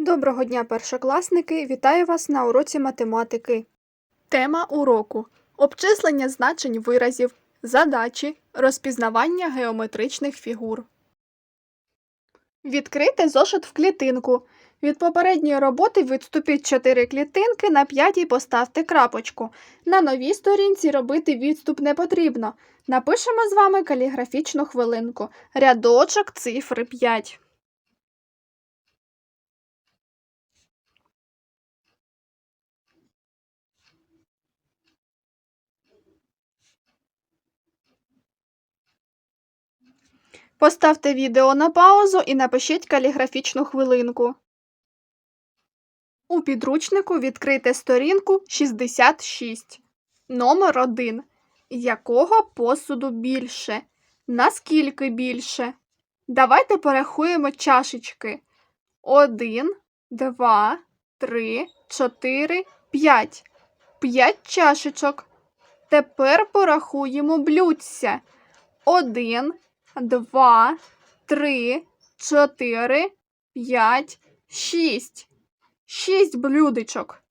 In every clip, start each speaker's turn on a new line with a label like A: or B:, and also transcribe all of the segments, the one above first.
A: Доброго дня, першокласники! Вітаю вас на уроці математики. Тема уроку: обчислення значень виразів, задачі, розпізнавання геометричних фігур. Відкрийте зошит в клітинку. Від попередньої роботи відступіть 4 клітинки, на п'ятій поставте крапочку. На новій сторінці робити відступ не потрібно. Напишемо з вами каліграфічну хвилинку. Рядочок цифри 5. Поставте відео на паузу і напишіть каліграфічну хвилинку. У підручнику відкрийте сторінку 66. Номер 1. Якого посуду більше? Наскільки більше? Давайте порахуємо чашечки. 1, 2, 3, 4, 5. 5 чашечок. Тепер порахуємо блюдця. 1, два, три, чотири, п'ять, шість. Шість блюдечок.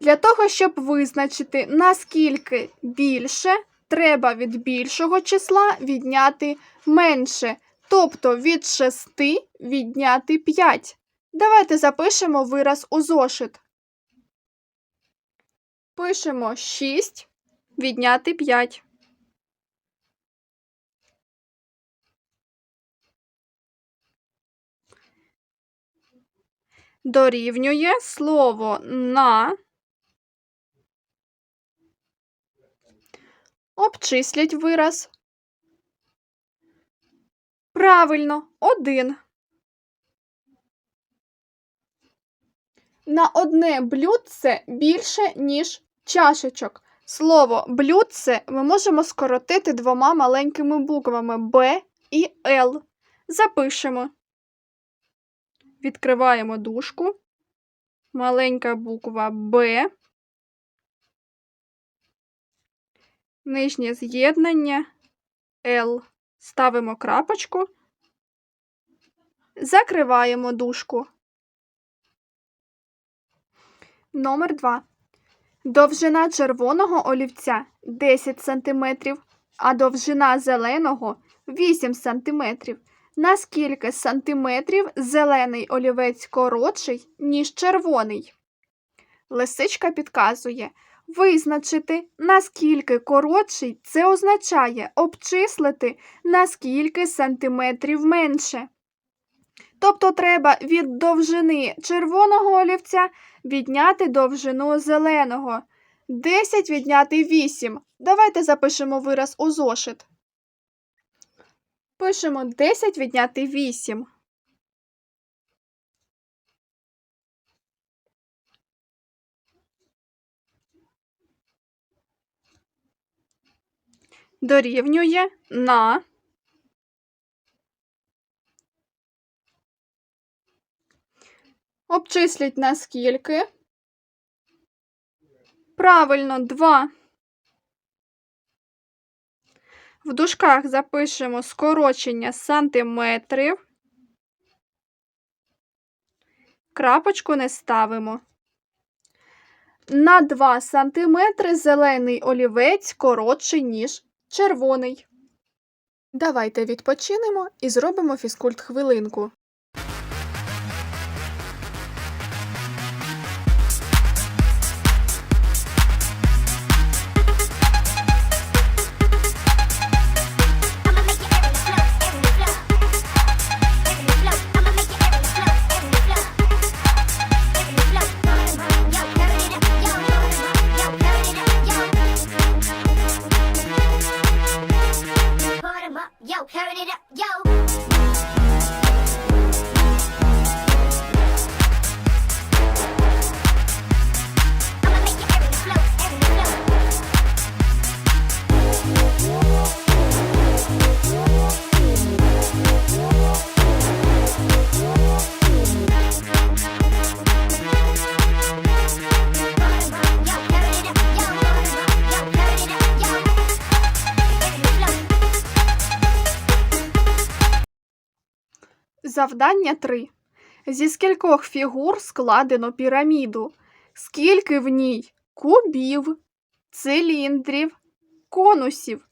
A: Для того, щоб визначити, наскільки більше, треба від більшого числа відняти менше, тобто від 6 відняти 5. Давайте запишемо вираз у зошит. Пишемо 6 відняти 5. Дорівнює слово на. Обчисліть вираз. Правильно, один. На одне блюдце більше, ніж чашечок. Слово блюдце ми можемо скоротити двома маленькими буквами Б і Л. Запишемо. Відкриваємо дужку. Маленька буква Б. Нижнє з'єднання Л. Ставимо крапочку. Закриваємо дужку. Номер 2. Довжина червоного олівця 10 см, а довжина зеленого 8 см. На скільки сантиметрів зелений олівець коротший, ніж червоний? Лисичка підказує. Визначити, наскільки коротший, це означає обчислити, наскільки сантиметрів менше. Тобто треба від довжини червоного олівця відняти довжину зеленого. 10 відняти 8. Давайте запишемо вираз у зошит. Пишемо 10 відняти 8. Дорівнює на Обчисліть на скільки? Правильно, 2. В дужках запишемо скорочення сантиметрів. Крапочку не ставимо. На 2 см зелений олівець коротший, ніж червоний. Давайте відпочинемо і зробимо фізкульт хвилинку.
B: Yo.
A: Завдання 3. Зі скількох фігур складено піраміду? Скільки в ній кубів, циліндрів, конусів?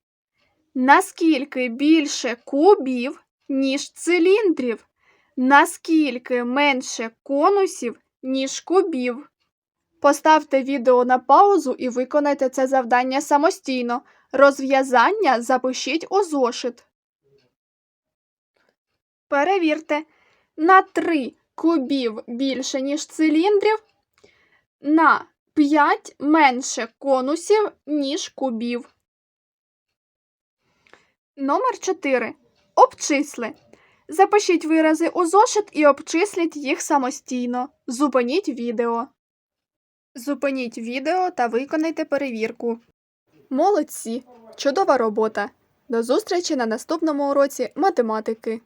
A: Наскільки більше кубів, ніж циліндрів? Наскільки менше конусів, ніж кубів? Поставте відео на паузу і виконайте це завдання самостійно. Розв'язання запишіть у зошит. Перевірте. На 3 кубів більше, ніж циліндрів, на 5 менше конусів, ніж кубів. Номер 4. Обчисли. Запишіть вирази у зошит і обчисліть їх самостійно. Зупиніть відео. Зупиніть відео та виконайте перевірку. Молодці! Чудова робота! До зустрічі на наступному уроці математики.